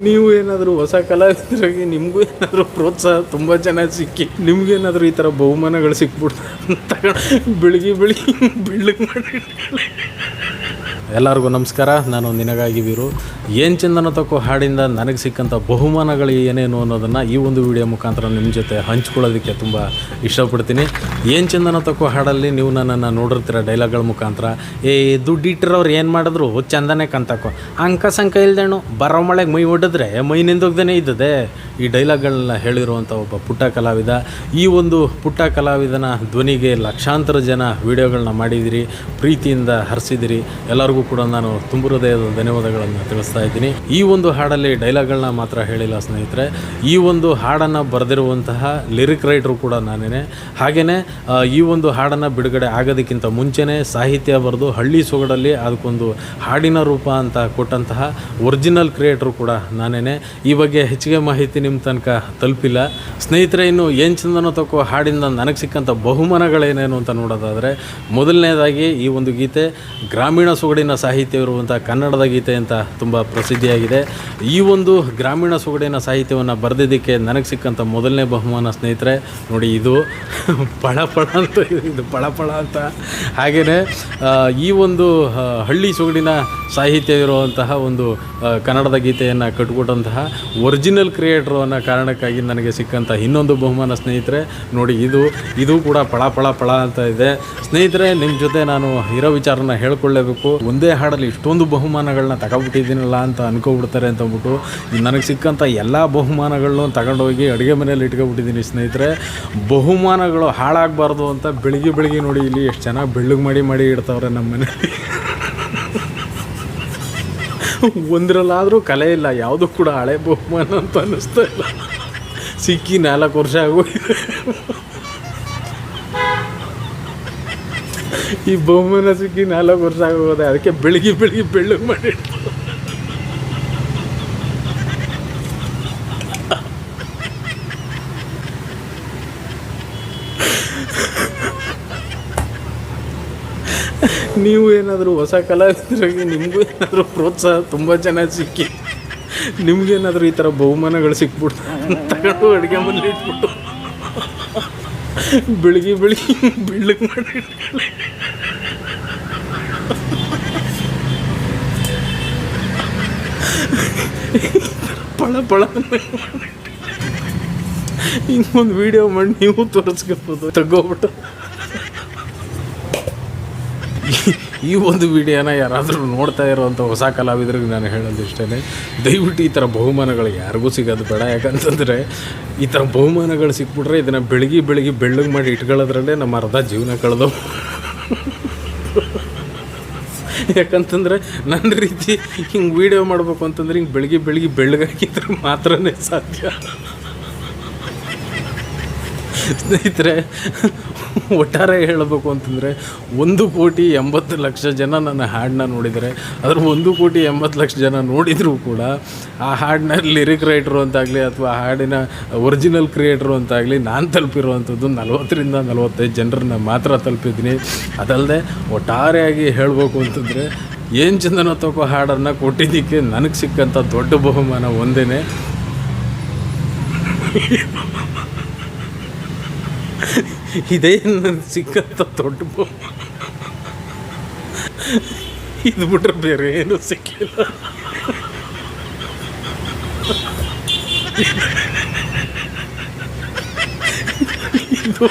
ನೀವು ಏನಾದರೂ ಹೊಸ ಕಲಾವಿದರಾಗಿ ನಿಮಗೂ ಏನಾದರೂ ಪ್ರೋತ್ಸಾಹ ತುಂಬ ಚೆನ್ನಾಗಿ ಸಿಕ್ಕಿ ನಿಮ್ಗೇನಾದರೂ ಈ ಥರ ಬಹುಮಾನಗಳು ಸಿಕ್ಬಿಡ್ತು ಅಂತ ಬೆಳಗ್ಗೆ ಬೆಳಿಗ್ಗೆ ಮಾಡಿ. ಎಲ್ಲರಿಗೂ ನಮಸ್ಕಾರ. ನಾನು ನಿನಗಾಗಿ ವೀರು. ಏನು ಚಂದನ ತಕ್ಕೋ ಹಾಡಿಂದ ನನಗೆ ಸಿಕ್ಕಂಥ ಬಹುಮಾನಗಳು ಏನೇನು ಅನ್ನೋದನ್ನು ಈ ಒಂದು ವಿಡಿಯೋ ಮುಖಾಂತರ ನಿಮ್ಮ ಜೊತೆ ಹಂಚ್ಕೊಳ್ಳೋದಕ್ಕೆ ತುಂಬ ಇಷ್ಟಪಡ್ತೀನಿ. ಏನು ಚಂದನ ತಕ್ಕೋ ಹಾಡಲ್ಲಿ ನೀವು ನನ್ನನ್ನು ನೋಡಿರ್ತೀರ ಡೈಲಾಗ್ಗಳ ಮುಖಾಂತರ. ಏ, ದುಡ್ಡು ಇಟ್ಟಿರೋರು ಏನು ಮಾಡಿದ್ರು? ಚಂದನೇ ಕಂತಕ್ಕೋ ಅಂಕ ಸಂಕ ಇಲ್ದೇಣು ಬರೋ ಮಳೆಗೆ ಮೈ ಒಡಿದ್ರೆ ಮೈ ನಿಂದೋಗ್ದೇ ಇದ್ದದೆ ಈ ಡೈಲಾಗ್ಗಳನ್ನ ಹೇಳಿರುವಂಥ ಒಬ್ಬ ಪುಟ್ಟ ಕಲಾವಿದ. ಈ ಒಂದು ಪುಟ್ಟ ಕಲಾವಿದನ ಧ್ವನಿಗೆ ಲಕ್ಷಾಂತರ ಜನ ವಿಡಿಯೋಗಳನ್ನ ಮಾಡಿದಿರಿ, ಪ್ರೀತಿಯಿಂದ ಹರಿಸಿದಿರಿ. ಎಲ್ಲರಿಗೂ ಕೂಡ ನಾನು ತುಂಬ ಹೃದಯದ ಧನ್ಯವಾದಗಳನ್ನು ತಿಳಿಸ್ತಾ ಇದ್ದೀನಿ. ಈ ಒಂದು ಹಾಡಲ್ಲಿ ಡೈಲಾಗ್ಗಳನ್ನ ಮಾತ್ರ ಹೇಳಿಲ್ಲ ಸ್ನೇಹಿತರೆ. ಈ ಒಂದು ಹಾಡನ್ನು ಬರೆದಿರುವಂತಹ ಲಿರಿಕ್ ರೈಟ್ರು ಕೂಡ ನಾನೇ ಹಾಗೆಯೇ ಈ ಒಂದು ಹಾಡನ್ನು ಬಿಡುಗಡೆ ಆಗೋದಕ್ಕಿಂತ ಮುಂಚೆನೇ ಸಾಹಿತ್ಯ ಬರೆದು ಹಳ್ಳಿ ಸೊಗಡಲ್ಲಿ ಅದಕ್ಕೊಂದು ಹಾಡಿನ ರೂಪ ಅಂತ ಕೊಟ್ಟಂತಹ ಒರಿಜಿನಲ್ ಕ್ರಿಯೇಟ್ರು ಕೂಡ ನಾನೇ ಈ ಬಗ್ಗೆ ಹೆಚ್ಚಿಗೆ ಮಾಹಿತಿ ನಿಮ್ಮ ತನಕ ತಲುಪಿಲ್ಲ. ಸ್ನೇಹಿತರೆ ಇನ್ನು ಏನು ಚಂದನೋ ತಕ್ಕೋ ಹಾಡಿಂದ ನನಗೆ ಸಿಕ್ಕಂಥ ಬಹುಮಾನಗಳೇನೇನು ಅಂತ ನೋಡೋದಾದರೆ ಮೊದಲನೇದಾಗಿ ಈ ಒಂದು ಗೀತೆ ಗ್ರಾಮೀಣ ಸೊಗಡಿನ ಸಾಹಿತ್ಯ ಇರುವಂಥ ಕನ್ನಡದ ಗೀತೆ ಅಂತ ತುಂಬ ಪ್ರಸಿದ್ಧಿಯಾಗಿದೆ. ಈ ಒಂದು ಗ್ರಾಮೀಣ ಸೊಗಡಿನ ಸಾಹಿತ್ಯವನ್ನು ಬರೆದಿದ್ದಕ್ಕೆ ನನಗೆ ಸಿಕ್ಕಂಥ ಮೊದಲನೇ ಬಹುಮಾನ ಸ್ನೇಹಿತರೆ ನೋಡಿ ಇದು ಪಳಪಳ ಪಳ ಅಂತ ಇದೆ, ಪಳಪಳ ಪಳ ಅಂತ ಹಾಗೆಯೇ ಈ ಒಂದು ಹಳ್ಳಿ ಸೊಗಡಿನ ಸಾಹಿತ್ಯ ಇರುವಂತಹ ಒಂದು ಕನ್ನಡದ ಗೀತೆಯನ್ನು ಕಟ್ಕೊಟ್ಟಂತಹ ಒರಿಜಿನಲ್ ಕ್ರಿಯೇಟ್ರು ಅನ್ನೋ ಕಾರಣಕ್ಕಾಗಿ ನನಗೆ ಸಿಕ್ಕಂಥ ಇನ್ನೊಂದು ಬಹುಮಾನ ಸ್ನೇಹಿತರೆ, ನೋಡಿ ಇದು ಇದು ಕೂಡ ಪಳ ಪಳ ಪಳ ಅಂತ ಇದೆ. ಸ್ನೇಹಿತರೆ ನಿಮ್ಮ ಜೊತೆ ನಾನು ಇರೋ ವಿಚಾರನ ಹೇಳ್ಕೊಳ್ಳೇಬೇಕು. ಒಂದೇ ಹಾಡಲ್ಲಿ ಇಷ್ಟೊಂದು ಬಹುಮಾನಗಳನ್ನ ತಗೊಬಿಟ್ಟಿದ್ದೀನಲ್ಲ ಅಂತ ಅನ್ಕೊಬಿಡ್ತಾರೆ ಅಂತ ಅಂದ್ಬಿಟ್ಟು ನನಗೆ ಸಿಕ್ಕಂಥ ಎಲ್ಲ ಬಹುಮಾನಗಳನ್ನೂ ತಗೊಂಡೋಗಿ ಅಡುಗೆ ಮನೇಲಿ ಇಟ್ಕೊಬಿಟ್ಟಿದ್ದೀನಿ ಸ್ನೇಹಿತರೆ. ಬಹುಮಾನಗಳು ಹಾಳಾಗಬಾರ್ದು ಅಂತ ಬೆಳಿಗ್ಗೆ ಬೆಳಿಗ್ಗೆ ನೋಡಿ ಇಲ್ಲಿ ಎಷ್ಟು ಚೆನ್ನಾಗಿ ಬೆಳ್ಳಗೆ ಮಾಡಿ ಮಾಡಿ ಇಡ್ತಾವ್ರೆ ನಮ್ಮ ಮನೇಲಿ ಒಂದರಲ್ಲಾದರೂ ಕಲೆ ಇಲ್ಲ, ಯಾವುದು ಕೂಡ ಹಳೆ ಬಹುಮಾನ ಅಂತ ಅನ್ನಿಸ್ತಾ ಇಲ್ಲ. ಸಿಕ್ಕಿ ನಾಲ್ಕು ವರ್ಷ ಆಗೋಗಿದೆ ಈ ಬಹುಮಾನ ಸಿಕ್ಕಿ ನಾಲ್ಕು ವರ್ಷ ಆಗೋದೆ ಅದಕ್ಕೆ ಬೆಳಿಗ್ಗೆ ಬೆಳಿಗ್ಗೆ ಬೆಳ್ಳಗೆ ಮಾಡಿ ನೀವು ಏನಾದರೂ ಹೊಸ ಕಲಾವಿದರಿಗೆ ನಿಮಗೂ ಏನಾದರೂ ಪ್ರೋತ್ಸಾಹ ತುಂಬ ಚೆನ್ನಾಗಿ ಸಿಕ್ಕಿ ನಿಮಗೇನಾದರೂ ಈ ಥರ ಬಹುಮಾನಗಳು ಸಿಕ್ಬಿಡ್ತು ತಗೊಂಡು ಅಡುಗೆ ಮನೇಲಿ ಇಟ್ಬಿಟ್ಟು ಬೆಳಿಗ್ಗೆ ಬೆಳಿಗ್ಗೆ ಬೆಳ್ಳಗೆ ಮಾಡಿ ಪಳ ಪಳ ಇನ್ನೊಂದು ವಿಡಿಯೋ ಮಾಡಿ ನೀವು ತೋರಿಸ್ಕೊಬೋದು. ತಗೋಬಿಟ್ಟು. ಈ ಒಂದು ವಿಡಿಯೋನ ಯಾರಾದರೂ ನೋಡ್ತಾ ಇರೋವಂಥ ಹೊಸ ಕಲಾವಿದರಿಗೆ ನಾನು ಹೇಳೋದು ಇಷ್ಟೇ ದಯವಿಟ್ಟು ಈ ಥರ ಬಹುಮಾನಗಳು ಯಾರಿಗೂ ಸಿಗೋದು ಬೇಡ. ಯಾಕಂತಂದರೆ ಈ ಥರ ಬಹುಮಾನಗಳು ಸಿಕ್ಬಿಟ್ರೆ ಇದನ್ನು ಬೆಳಗ್ಗೆ ಬೆಳಗ್ಗೆ ಬೆಳ್ಳಗೆ ಮಾಡಿ ಇಟ್ಕೊಳ್ಳೋದ್ರಲ್ಲೇ ನಮ್ಮ ಅರ್ಧ ಜೀವನ ಕಳೆದು ಯಾಕಂತಂದರೆ ನನ್ನ ರೀತಿ ಹಿಂಗೆ ವೀಡಿಯೋ ಮಾಡಬೇಕು ಅಂತಂದ್ರೆ ಹಿಂಗೆ ಬೆಳಗ್ಗೆ ಬೆಳಗ್ಗೆ ಬೆಳ್ಳಗಾಕಿದ್ರೆ ಮಾತ್ರನೇ ಸಾಧ್ಯ. ಸ್ನೇಹಿತರೆ ಒಟ್ಟಾರೆ ಹೇಳಬೇಕು ಅಂತಂದರೆ ಒಂದು ಕೋಟಿ ಎಂಬತ್ತು ಲಕ್ಷ ಜನ ನನ್ನ ಹಾಡನ್ನ ನೋಡಿದರೆ ಅದ್ರ ಒಂದು ಕೋಟಿ ಎಂಬತ್ತು ಲಕ್ಷ ಜನ ನೋಡಿದರೂ ಕೂಡ ಆ ಹಾಡಿನ ಲಿರಿಕ್ ರೈಟ್ರು ಅಂತಾಗಲಿ ಅಥವಾ ಹಾಡಿನ ಒರಿಜಿನಲ್ ಕ್ರಿಯೇಟ್ರು ಅಂತಾಗಲಿ ನಾನು ತಲುಪಿರುವಂಥದ್ದು ನಲವತ್ತರಿಂದ ನಲವತ್ತೈದು ಜನರನ್ನ ಮಾತ್ರ ತಲುಪಿದ್ದೀನಿ. ಅದಲ್ಲದೆ ಒಟ್ಟಾರೆಯಾಗಿ ಹೇಳಬೇಕು ಅಂತಂದರೆ ಏನು ಚಂದನ ತಗೋ ಹಾಡನ್ನು ಕೊಟ್ಟಿದ್ದಕ್ಕೆ ನನಗೆ ಸಿಕ್ಕಂಥ ದೊಡ್ಡ ಬಹುಮಾನ ಒಂದೇ ಇದೇ ನನ್ನ ಸಿಕ್ಕಂಥ ದೊಡ್ಡ ಬಹುಮಾನ ಇದು ಬಿಟ್ರೆ ಬೇರೆ ಏನು ಸಿಕ್ಕಿಲ್ಲ ಇದು